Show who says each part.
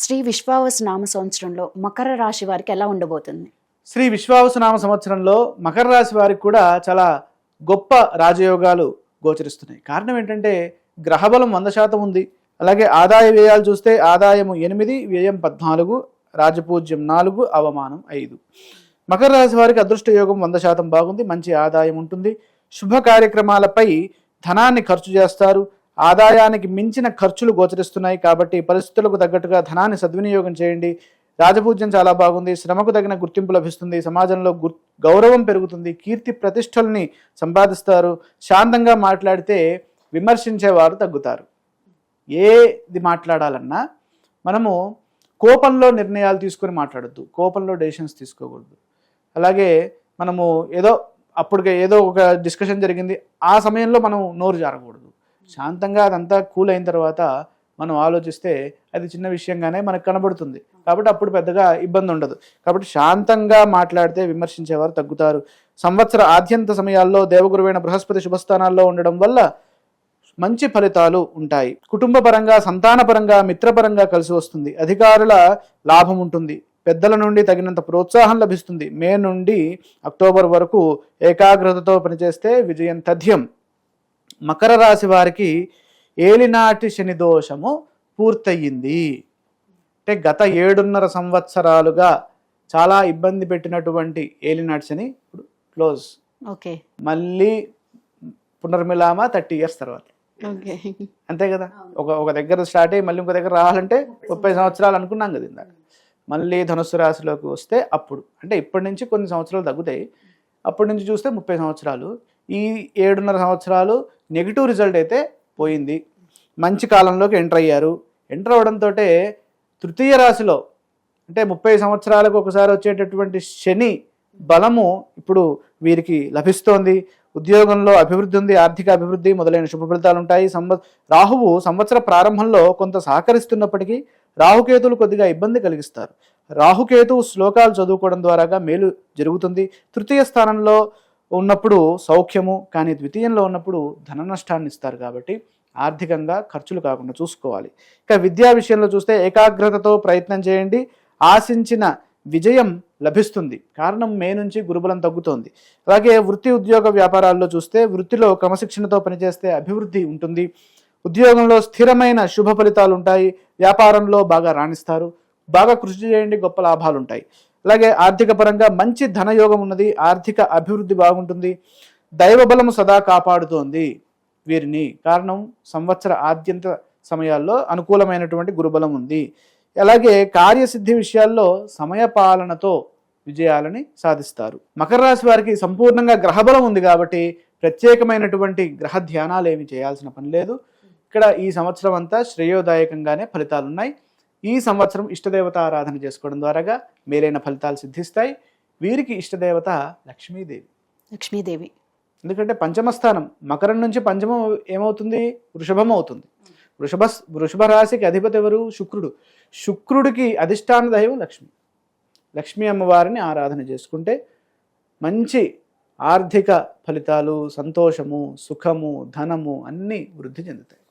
Speaker 1: శ్రీ విశ్వావస నామ సంవత్సరంలో మకర రాశి వారికి ఎలా ఉండబోతుంది?
Speaker 2: శ్రీ విశ్వావసనామ సంవత్సరంలో మకర రాశి వారికి కూడా చాలా గొప్ప రాజయోగాలు గోచరిస్తున్నాయి. కారణం ఏంటంటే గ్రహబలం వంద శాతం ఉంది. అలాగే ఆదాయ వ్యయాలు చూస్తే ఆదాయము ఎనిమిది వ్యయం పద్నాలుగు రాజపూజ్యం నాలుగు అవమానం ఐదు. మకర రాశి వారికి అదృష్ట యోగం వంద శాతం బాగుంది మంచి ఆదాయం ఉంటుంది. శుభ కార్యక్రమాలపై ధనాన్ని ఖర్చు చేస్తారు. ఆదాయానికి మించిన ఖర్చులు గోచరిస్తున్నాయి కాబట్టి పరిస్థితులకు తగ్గట్టుగా ధనాన్ని సద్వినియోగం చేయండి. రాజపూజ్యం చాలా బాగుంది. శ్రమకు తగిన గుర్తింపు లభిస్తుంది. సమాజంలో గు గౌరవం పెరుగుతుంది. కీర్తి ప్రతిష్టల్ని సంపాదిస్తారు. శాంతంగా మాట్లాడితే విమర్శించేవారు తగ్గుతారు. ఏది మాట్లాడాలన్నా మనము కోపంలో నిర్ణయాలు తీసుకొని మాట్లాడద్దు. కోపంలో డెసిషన్స్ తీసుకోకూడదు. అలాగే మనము ఏదో అప్పటికే ఏదో ఒక డిస్కషన్ జరిగింది. ఆ సమయంలో మనం నోరు జారకూడదు. శాంతంగా అదంతా కూల్ అయిన తర్వాత మనం ఆలోచిస్తే అది చిన్న విషయంగానే మనకు కనబడుతుంది. కాబట్టి అప్పుడు పెద్దగా ఇబ్బంది ఉండదు. కాబట్టి శాంతంగా మాట్లాడితే విమర్శించేవారు తగ్గుతారు. సంవత్సర ఆద్యంత సమయాల్లో దేవగురువైన బృహస్పతి శుభస్థానాల్లో ఉండడం వల్ల మంచి ఫలితాలు ఉంటాయి. కుటుంబ పరంగా సంతాన పరంగా మిత్రపరంగా కలిసి వస్తుంది. అధికారుల లాభం ఉంటుంది. పెద్దల నుండి తగినంత ప్రోత్సాహం లభిస్తుంది. మే నుండి అక్టోబర్ వరకు ఏకాగ్రతతో పనిచేస్తే విజయం తథ్యం. మకర రాశి వారికి ఏలినాటి శని దోషము పూర్తయింది. అంటే గత ఏడున్నర సంవత్సరాలుగా చాలా ఇబ్బంది పెట్టినటువంటి ఏలినాటి శని ఇప్పుడు క్లోజ్.
Speaker 1: ఓకే.
Speaker 2: మళ్ళీ పునర్మిలామ థర్టీ ఇయర్స్ తర్వాత.
Speaker 1: ఓకే.
Speaker 2: అంతే కదా? ఒక ఒక దగ్గర స్టార్ట్ అయ్యి మళ్ళీ ఇంకో దగ్గర రావాలంటే ముప్పై సంవత్సరాలు అనుకున్నాం కదా ఇందాక. మళ్ళీ ధనుస్సు రాశిలోకి వస్తే అప్పుడు అంటే ఇప్పటి నుంచి కొన్ని సంవత్సరాలు తగ్గుతాయి. అప్పటి నుంచి చూస్తే ముప్పై సంవత్సరాలు. ఈ ఏడున్నర సంవత్సరాలు నెగిటివ్ రిజల్ట్ అయితే పోయింది. మంచి కాలంలోకి ఎంటర్ అయ్యారు. ఎంటర్ అవడంతో తృతీయ రాశిలో అంటే ముప్పై సంవత్సరాలకు ఒకసారి వచ్చేటటువంటి శని బలము ఇప్పుడు వీరికి లభిస్తోంది. ఉద్యోగంలో అభివృద్ధి ఉంది ఆర్థిక అభివృద్ధి మొదలైన శుభ ఫలితాలు ఉంటాయి. సంవ రాహువు సంవత్సర ప్రారంభంలో కొంత సహకరిస్తున్నప్పటికీ రాహుకేతులు కొద్దిగా ఇబ్బంది కలిగిస్తారు. రాహుకేతువు శ్లోకాలు చదువుకోవడం ద్వారాగా మేలు జరుగుతుంది. తృతీయ స్థానంలో ఉన్నప్పుడు సౌఖ్యము కానీ ద్వితీయంలో ఉన్నప్పుడు ధన నష్టాన్ని ఇస్తారు కాబట్టి ఆర్థికంగా ఖర్చులు కాకుండా చూసుకోవాలి. ఇక విద్యా విషయంలో చూస్తే ఏకాగ్రతతో ప్రయత్నం చేయండి. ఆశించిన విజయం లభిస్తుంది. కారణం మే నుంచి గురుబలం తగ్గుతోంది. అలాగే వృత్తి ఉద్యోగ వ్యాపారాల్లో చూస్తే వృత్తిలో క్రమశిక్షణతో పనిచేస్తే అభివృద్ధి ఉంటుంది. ఉద్యోగంలో స్థిరమైన శుభ ఫలితాలు ఉంటాయి. వ్యాపారంలో బాగా రాణిస్తారు. బాగా కృషి చేయండి గొప్ప లాభాలు ఉంటాయి అలాగే ఆర్థిక పరంగా మంచి ధనయోగం ఉన్నది ఆర్థిక అభివృద్ధి బాగుంటుంది దైవబలము సదా కాపాడుతోంది వీరిని. కారణం సంవత్సర ఆద్యంత సమయాల్లో అనుకూలమైనటువంటి గురుబలం ఉంది. అలాగే కార్యసిద్ధి విషయాల్లో సమయపాలనతో విజయాలని సాధిస్తారు. మకర రాశి వారికి సంపూర్ణంగా గ్రహబలం ఉంది కాబట్టి ప్రత్యేకమైనటువంటి గ్రహ ధ్యానాలు ఏమి చేయాల్సిన పని లేదు. ఇక్కడ ఈ సంవత్సరం అంతా శ్రేయోదాయకంగానే ఫలితాలున్నాయి. ఈ సంవత్సరం ఇష్టదేవత ఆరాధన చేసుకోవడం ద్వారాగా మేలైన ఫలితాలు సిద్ధిస్తాయి. వీరికి ఇష్టదేవత లక్ష్మీదేవి.
Speaker 1: లక్ష్మీదేవి.
Speaker 2: ఎందుకంటే పంచమస్థానం మకరం నుంచి పంచమం ఏమవుతుంది? వృషభం అవుతుంది. వృషభ వృషభ రాశికి అధిపతి ఎవరు? శుక్రుడు. శుక్రుడికి అధిష్టాన దైవం లక్ష్మి. లక్ష్మీ అమ్మవారిని ఆరాధన చేసుకుంటే మంచి ఆర్థిక ఫలితాలు సంతోషము సుఖము ధనము అన్నీ వృద్ధి చెందుతాయి.